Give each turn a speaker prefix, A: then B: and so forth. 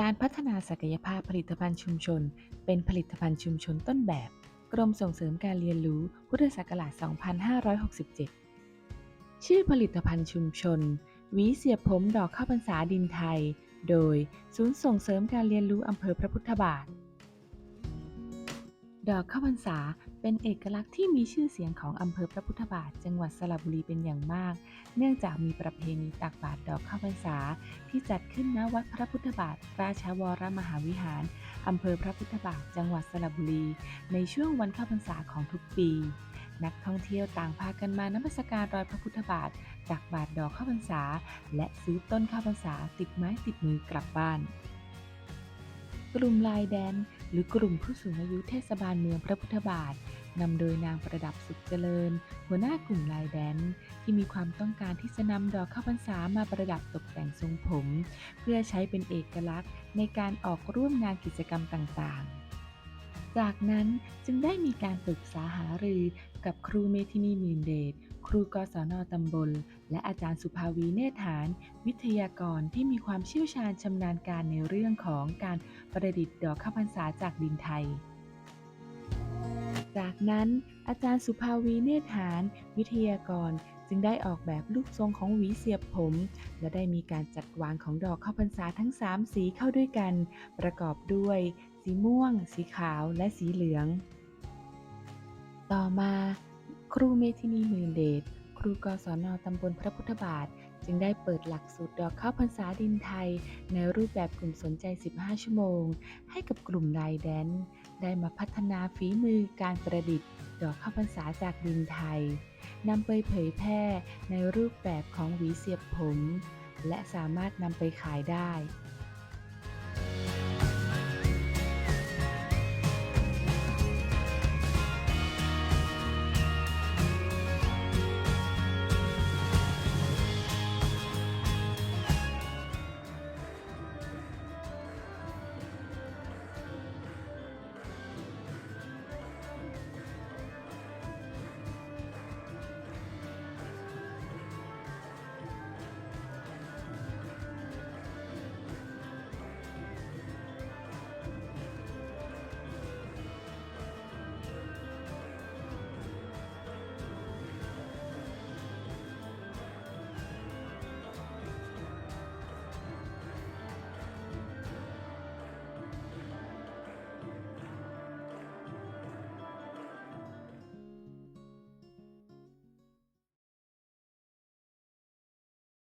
A: การพัฒนาศักยภาพผลิตภัณฑ์ชุมชน เป็นผลิตภัณฑ์ชุมชนต้นแบบ กรมส่งเสริมการเรียนรู้ พุทธศักราช 2567 ชื่อผลิตภัณฑ์ชุมชนวีเสียบผมดอกข้าวพรรษาดินไทย โดยศูนย์ส่งเสริมการเรียนรู้อำเภอพระพุทธบาท ดอกข้าวพรรษา เป็นเอกลักษณ์ที่มีชื่อเสียงของอำเภอพระพุทธบาท จังหวัดสระบุรีเป็นอย่างมาก เนื่องจากมีประเพณีตักบาตรดอกข้าวพรรษา ที่จัดขึ้นณวัดพระพุทธบาท ราชวรมหาวิหารอำเภอพระพุทธบาท จังหวัดสระบุรี ในช่วงวันเข้าพรรษาของทุกปี นักท่องเที่ยวต่างพากันมานมัสการรอยพระพุทธบาทตักบาตรดอกข้าวพรรษา และซื้อต้นข้าวพรรษาติดไม้ติดมือกลับบ้าน กลุ่มลายแดน หรือกลุ่มผู้สูงอายุเทศบาลเมืองพระพุทธบาทนำโดยนางประดับสุขเจริญ หัวหน้ากลุ่มลายแดน ที่มีความต้องการที่จะนำดอกข้าวพรรษามาประดับตกแต่งทรงผม เพื่อใช้เป็นเอกลักษณ์ในการออกร่วมงานกิจกรรมต่างๆ จากนั้นจึงได้มีการปรึกษาหารือกับครูเมธินีมีนเดช ครูกศนตำบล และอาจารย์สุภาวีเนธหาน วิทยากรที่มีความเชี่ยวชาญชำนาญการในเรื่องของการประดิษฐ์ดอกข้าวพรรษาจากดินไทย จากนั้นอาจารย์สุภาวีเนธหาน วิทยากรจึงได้ออกแบบรูปทรงของหวีเสียบผม และได้มีการจัดวางของดอกข้าวพรรษาทั้ง 3 สีเข้าด้วยกัน ประกอบด้วย สีม่วง สีขาว และสีเหลือง ต่อมา ครูเมธินีหมื่นเดช ครูกศนตำบลพระพุทธบาท จึงได้เปิดหลักสูตรดอกข้าวพรรษาดินไทย ในรูปแบบกลุ่มสนใจ 15 ชั่วโมง ให้กับกลุ่มลายแดน ได้มาพัฒนาฝีมือการประดิษฐ์ ดอกข้าวพรรษาจากดินไทยนำไปเผยแพร่ในรูปแบบของหวีเสียบผม และสามารถนำไปขายได้